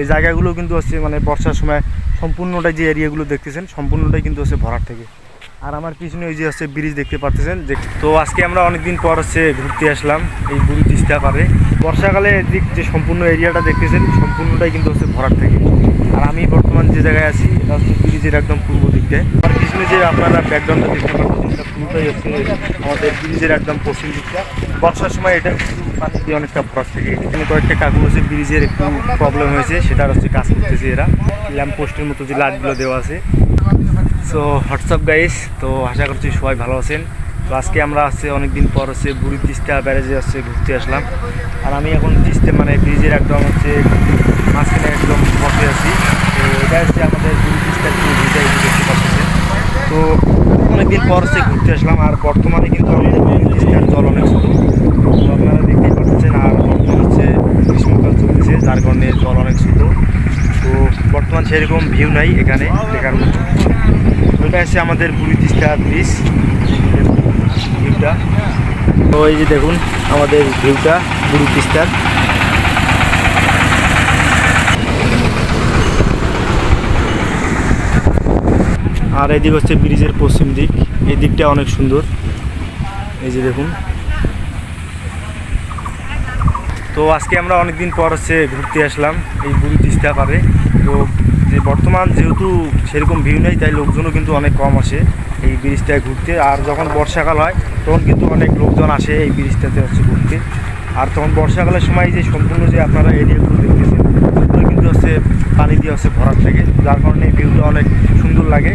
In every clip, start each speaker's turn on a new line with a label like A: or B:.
A: এই জায়গাগুলো কিন্তু হচ্ছে মানে বর্ষার সময় সম্পূর্ণটাই যে এরিয়াগুলো দেখতেছেন, সম্পূর্ণটাই কিন্তু হচ্ছে ভরাট থেকে। আর আমার পিছনে ওই যে হচ্ছে ব্রিজ দেখতে যে তো আজকে আমরা অনেকদিন পর হচ্ছে ঘুরতে আসলাম, এই বুড়ি তিস্তা পারে। বর্ষাকালে এদিক যে সম্পূর্ণ এরিয়াটা দেখতেছেন, সম্পূর্ণটাই কিন্তু হচ্ছে ভরাট থাকে। আর আমি বর্তমান যে জায়গায় আছি, এটা হচ্ছে ব্রিজের একদম পূর্ব দিকটায় আমার পিছনে যে আপনারা ব্যাকগ্রাউন্ডটা দেখতে পাচ্ছেন, এটা পুরোটাই হচ্ছে আমাদের ব্রিজের একদম পশ্চিম দিকটা। বর্ষার সময় এটা পানি দিয়ে অনেকটা ভরাট থাকে। এখানে কয়েকটা কাকু হচ্ছে ব্রিজের একটু প্রবলেম হয়েছে সেটা হচ্ছে কাজ করতেছে এরা। ল্যাম্প পোস্টের মতো যে লাইটগুলো দেওয়া আছে। সো হোয়াটসঅ্যাপ গাইস তো আশা করছি সবাই ভালো আছেন। তো আজকে আমরা হচ্ছে অনেকদিন পর হচ্ছে বুড়ি তিস্তা ব্যারেজে হচ্ছে ঘুরতে আসলাম। আর আমি এখন তিস্তে মানে ব্রিজের একদম হচ্ছে মাঝখানে একদম বসে আছি। তো এটা হচ্ছে আমাদের বুড়ি পাচ্ছেন। তো অনেকদিন পর হচ্ছে ঘুরতে আসলাম। আর বর্তমানে কিন্তু আমাদের বুড়ি তিস্তার জল অনেক ছোট তো আপনারা দেখতেই পাচ্ছেন, আর বর্তমান হচ্ছে গ্রীষ্মকাল চলতেছে, যার কারণে জল অনেক ছোট তো বর্তমান সেরকম ভিউ নাই এখানে দেখার মতো। ওইটা হচ্ছে আমাদের বুড়ি তিস্তা ব্রিজ। এই যে দেখুন আমাদের ভিউটা বুড়ি তিস্তার আর এদিক হচ্ছে ব্রিজের পশ্চিম দিক। এই দিকটা অনেক সুন্দর। এই যে দেখুন। তো আজকে আমরা অনেকদিন পর হচ্ছে ঘুরতে আসলাম এই বুড়ি তিস্তা পারে তো বর্তমান যেহেতু সেরকম ভিউ নেই, তাই লোকজনও কিন্তু অনেক কম আসে এই ব্রিজটায় ঘুরতে। আর যখন বর্ষাকাল হয়, তখন কিন্তু অনেক লোকজন আসে এই ব্রিজটাতে হচ্ছে ঘুরতে। আর তখন বর্ষাকালের সময় যে সম্পূর্ণ যে আপনারা এরিয়াগুলো দেখতেছেন ওগুলো কিন্তু হচ্ছে পানি দিয়ে হচ্ছে ভরাট থাকে। যার কারণে ভিউটা অনেক সুন্দর লাগে।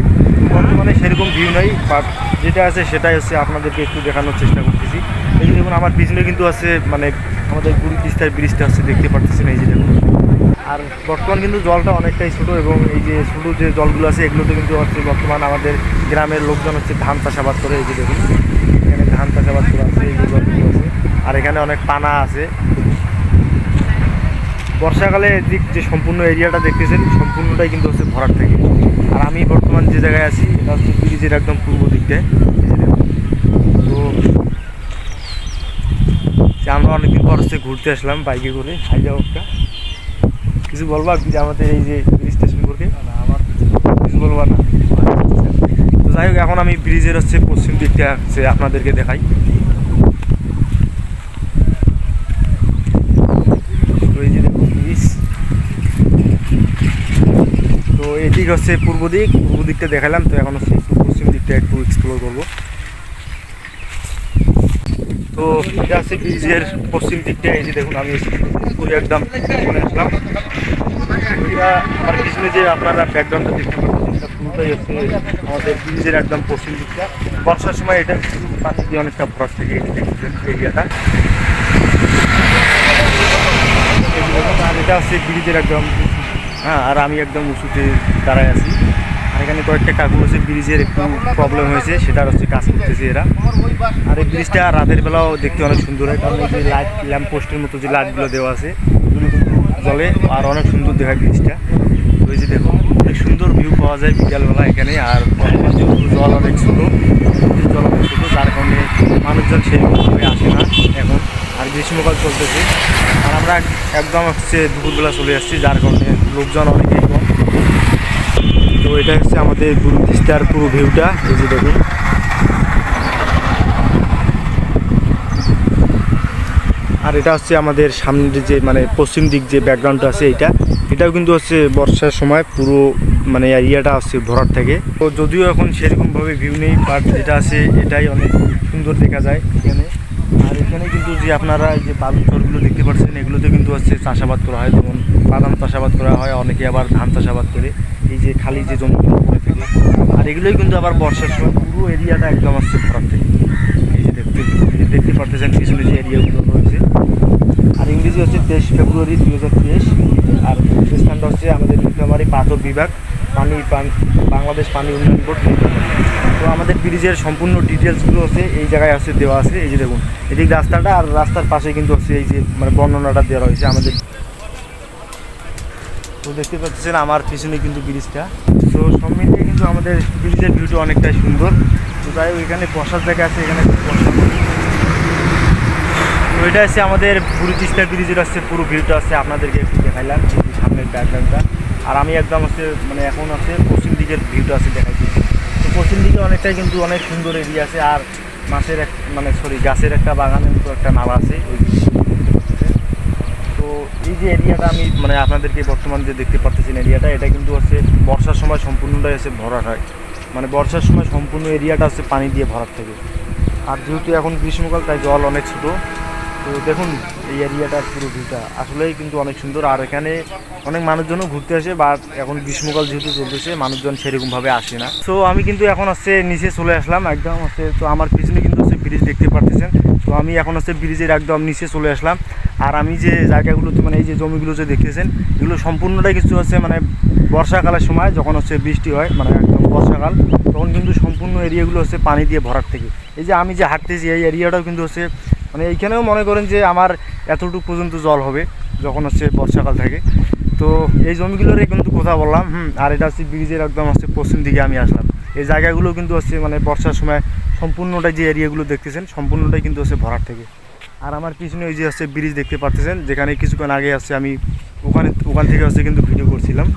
A: বর্তমানে সেরকম ভিউ নেই বাট যেটা আছে সেটাই হচ্ছে আপনাদেরকে একটু দেখানোর চেষ্টা করতেছি। এই দেখুন, আমার পিছনে কিন্তু আছে মানে আমাদের গুরু তিস্তার ব্রিজটা হচ্ছে দেখতে পারতেছেন, এই যে দেখুন। আর বর্তমান কিন্তু জলটা অনেকটাই ছোটো এবং এই যে ছোটো যে জলগুলো আছে, এগুলোতে কিন্তু হচ্ছে বর্তমান আমাদের গ্রামের লোকজন হচ্ছে ধান চাষাবাদ করে, এই যে দেখুন। এখানে ধান চাষাবাদ করে আছে, এই যে জলগুলো আছে। আর এখানে অনেক পানা আছে। বর্ষাকালে এদিক যে সম্পূর্ণ এরিয়াটা দেখতেছেন, সম্পূর্ণটাই কিন্তু হচ্ছে ভরাট থেকে। আর আমি বর্তমান যে জায়গায় আছি, এটা হচ্ছে ব্রিজের একদম পূর্ব দিকটায়। তো আমরা অনেকদিন পর হচ্ছে ঘুরতে আসলাম বাইকে করে হাইজা হোকটা কিছু বলবা আমাদের এই যে ব্রিজটা সম্পর্কে কিছু বলবা না? তো যাই হোক, এখন আমি ব্রিজের হচ্ছে পশ্চিম দিকটা হচ্ছে আপনাদেরকে দেখাই। তো এদিক হচ্ছে পূর্ব দিক, পূর্ব দিকটা দেখালাম, তো এখন হচ্ছে একটু পশ্চিম দিকটা একটু এক্সপ্লোর করব। তো এটা হচ্ছে ব্রিজের পশ্চিম দিকটা, এই যে দেখুন, আমি পুরো একদম চলে আসলাম। আমার পিছনে যে আপনারা ব্যাকগ্রাউন্ডটা দেখতে পাচ্ছেন, এটা পুরোটাই হচ্ছে আমাদের ব্রিজের একদম পশ্চিম দিকটা। বর্ষার সময় এটা পানি দিয়ে অনেকটা ভরাট থেকে এরিয়াটা। আর এটা হচ্ছে ব্রিজের একদম হ্যাঁ আর আমি একদম উঁচুতে দাঁড়ায় আছি। আর এখানে কয়েকটা কাকু হচ্ছে ব্রিজের একটু প্রবলেম হয়েছে সেটার হচ্ছে কাজ করতেছে এরা। আর এই ব্রিজটা রাতের বেলাও দেখতে অনেক সুন্দর হয়, কারণ এই লাইট ল্যাম্প পোস্টের মতো যে লাইটগুলো দেওয়া আছে জলে, আর অনেক সুন্দর দেখায় ব্রিজটা। এই যে দেখুন অনেক সুন্দর ভিউ পাওয়া যায় বিকালবেলা এখানে, আর জল অনেক ছোটো জল অনেক ছোটো, যার কারণে মানুষজন সেরকমভাবে আসে না এখন, আর গ্রীষ্মকাল চলতেছে। আর আমরা একদম হচ্ছে দুপুরবেলা চলে আসছি, যার কারণে লোকজন অনেকেই এটা হচ্ছে আমাদের গুরু তিস্তার পুরো ভিউটা, এই যে দেখুন। আর এটা হচ্ছে আমাদের সামনের যে মানে পশ্চিম দিক যে ব্যাকগ্রাউন্ডটা আছে এটা এটাও কিন্তু হচ্ছে বর্ষার সময় পুরো মানে এরিয়াটা হচ্ছে ভরাট থাকে। তো যদিও এখন সেরকমভাবে ভিউ নেই বাট যেটা আছে এটাই অনেক সুন্দর দেখা যায় এখানে। আর এখানে কিন্তু যে আপনারা এই যে বালু চরগুলো দেখতে পাচ্ছেন, এগুলোতে কিন্তু হচ্ছে চাষাবাদ করা হয়। যেমন বাদাম চাষাবাদ করা হয়, অনেকে আবার ধান চাষাবাদ করে। এই যে, খালি যে জমিগুলো থাকে। আর এগুলোই কিন্তু আবার বর্ষার সময় পুরো এরিয়াটা একদম হচ্ছে ভরাট থাকে। এই যে দেখতে দেখতে পারতেছেন পিছনে যে এরিয়াগুলো রয়েছে। আর ইংরেজি হচ্ছে তেইশ ফেব্রুয়ারি দুই হাজার তেইশ। আর স্থানটা হচ্ছে আমাদের নীলফামারী পাথর বিভাগ। পানি, পান- বাংলাদেশ পানি উন্নয়ন বোর্ড তো আমাদের ব্রিজের সম্পূর্ণ ডিটেলসগুলো হচ্ছে এই জায়গায় হচ্ছে দেওয়া আছে। এই যে দেখুন, এদিক রাস্তাটা আর রাস্তার পাশে কিন্তু হচ্ছে এই যে মানে বর্ণনাটা দেওয়া হয়েছে আমাদের তো দেখতে পাচ্ছেন আমার পিছনে কিন্তু ব্রিজটা। তো সব মিলিয়ে কিন্তু আমাদের ব্রিজের ভিউটা অনেকটাই সুন্দর। তো তাই ওইখানে বসার জায়গা আছে, এখানে তো এটা হচ্ছে আমাদের পুরো তিস্তা ব্রিজের হচ্ছে পুরো ভিউটা আছে, আপনাদেরকে একটু দেখাইলাম সামনের ব্যাকগ্রাউন্ডটা আর আমি একদম হচ্ছে মানে এখন আছে পশ্চিম দিকের ভিউটা আছে দেখাচ্ছি তো পশ্চিম দিকে অনেকটাই কিন্তু অনেক সুন্দর এরিয়া আছে, আর মাছের এক মানে সরি গাছের একটা বাগানের মতো একটা নালা আছে ওই তো এই যে এরিয়াটা আমি মানে আপনাদেরকে বর্তমান যে দেখতে পাচ্ছেন এরিয়াটা, এটা কিন্তু হচ্ছে বর্ষার সময় সম্পূর্ণটাই হচ্ছে ভরা হয়। মানে বর্ষার সময় সম্পূর্ণ এরিয়াটা হচ্ছে পানি দিয়ে ভরার থেকে। আর যেহেতু এখন গ্রীষ্মকাল, তাই জল অনেক ছোটো। তো দেখুন এই এরিয়াটার পুরো ভিউটা। আসলেই কিন্তু অনেক সুন্দর। আর এখানে অনেক মানুষজনও ঘুরতে আসে বা এখন গ্রীষ্মকাল যেহেতু চলতেছে, মানুষজন সেরকমভাবে আসে না। তো আমি কিন্তু এখন হচ্ছে নিচে চলে আসলাম একদম হচ্ছে, তো আমার পিছনে কিন্তু হচ্ছে ব্রিজ দেখতে পারতেছেন। তো আমি এখন হচ্ছে ব্রিজের একদম নিচে চলে আসলাম। আর আমি যে জায়গাগুলোতে মানে এই যে জমিগুলো যে দেখতেছেন, এগুলো সম্পূর্ণটাই কিছু হচ্ছে মানে বর্ষাকালের সময় যখন হচ্ছে বৃষ্টি হয় মানে একদম বর্ষাকাল, তখন কিন্তু সম্পূর্ণ এরিয়াগুলো হচ্ছে পানি দিয়ে ভরার থেকে। এই যে আমি যে হাঁটতেছি, এই এরিয়াটাও কিন্তু হচ্ছে মানে এইখানেও মনে করেন যে আমার এতটুকু পর্যন্ত জল হবে যখন হচ্ছে বর্ষাকাল থাকে। তো এই জমিগুলোরই কিন্তু কথা বললাম, হুম, আর এটা হচ্ছে ব্রিজের একদম হচ্ছে পশ্চিম দিকে আমি আসলাম। এই জায়গাগুলো কিন্তু হচ্ছে মানে বর্ষার সময় সম্পূর্ণটাই যে এরিয়াগুলো দেখতেছেন, সম্পূর্ণটাই কিন্তু হচ্ছে ভরার থেকে। আর আমার পিছনে ওই যে হচ্ছে ব্রিজ দেখতে পারতেছেন, যেখানে কিছুক্ষণ আগে আছে আমি ওখানে, ওখান থেকে হচ্ছে কিন্তু ভিডিও করছিলাম।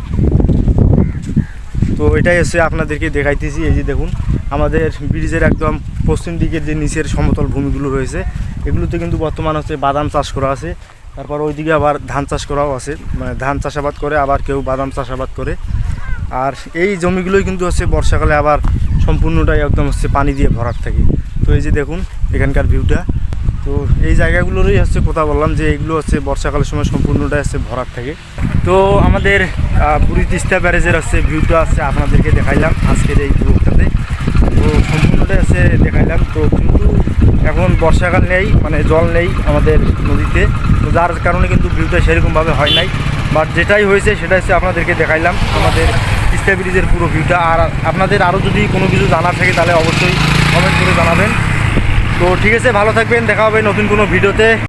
A: তো এটাই হচ্ছে আপনাদেরকে দেখাইতেছি, এই যে দেখুন, আমাদের ব্রিজের একদম পশ্চিম দিকের যে নিচের সমতল ভূমিগুলো রয়েছে, এগুলোতে কিন্তু বর্তমান হচ্ছে বাদাম চাষ করা আছে। তারপর ওইদিকে আবার ধান চাষ করাও আছে মানে ধান চাষাবাদ করে, আবার কেউ বাদাম চাষাবাদ করে। আর এই জমিগুলোই কিন্তু হচ্ছে বর্ষাকালে আবার সম্পূর্ণটাই একদম হচ্ছে পানি দিয়ে ভরার থাকে। তো এই যে দেখুন, এখানকার ভিউটা তো এই জায়গাগুলোরই হচ্ছে কথা বললাম যে এগুলো হচ্ছে বর্ষাকালের সময় সম্পূর্ণটাই হচ্ছে ভরার থাকে। তো আমাদের বুড়ি তিস্তা ব্যারেজের হচ্ছে ভিউটা আছে আপনাদেরকে দেখাইলাম আজকের এই ভিউটাতে তো সম্পূর্ণটাই হচ্ছে দেখাইলাম। তো কিন্তু এখন বর্ষাকাল নেই মানে জল নেই আমাদের নদীতে। তো যার কারণে কিন্তু ভিউটা সেরকমভাবে হয় নাই। বাট যেটাই হয়েছে সেটা হচ্ছে আপনাদেরকে দেখাইলাম। আমাদের তিস্তা ব্রিজের পুরো ভিউটা আর আপনাদের আরও যদি কোনো কিছু জানার থাকে তাহলে অবশ্যই কমেন্ট করে জানাবেন। তো ঠিক আছে ভালো থাকবেন দেখা হবে নতুন কোনো ভিডিওতে।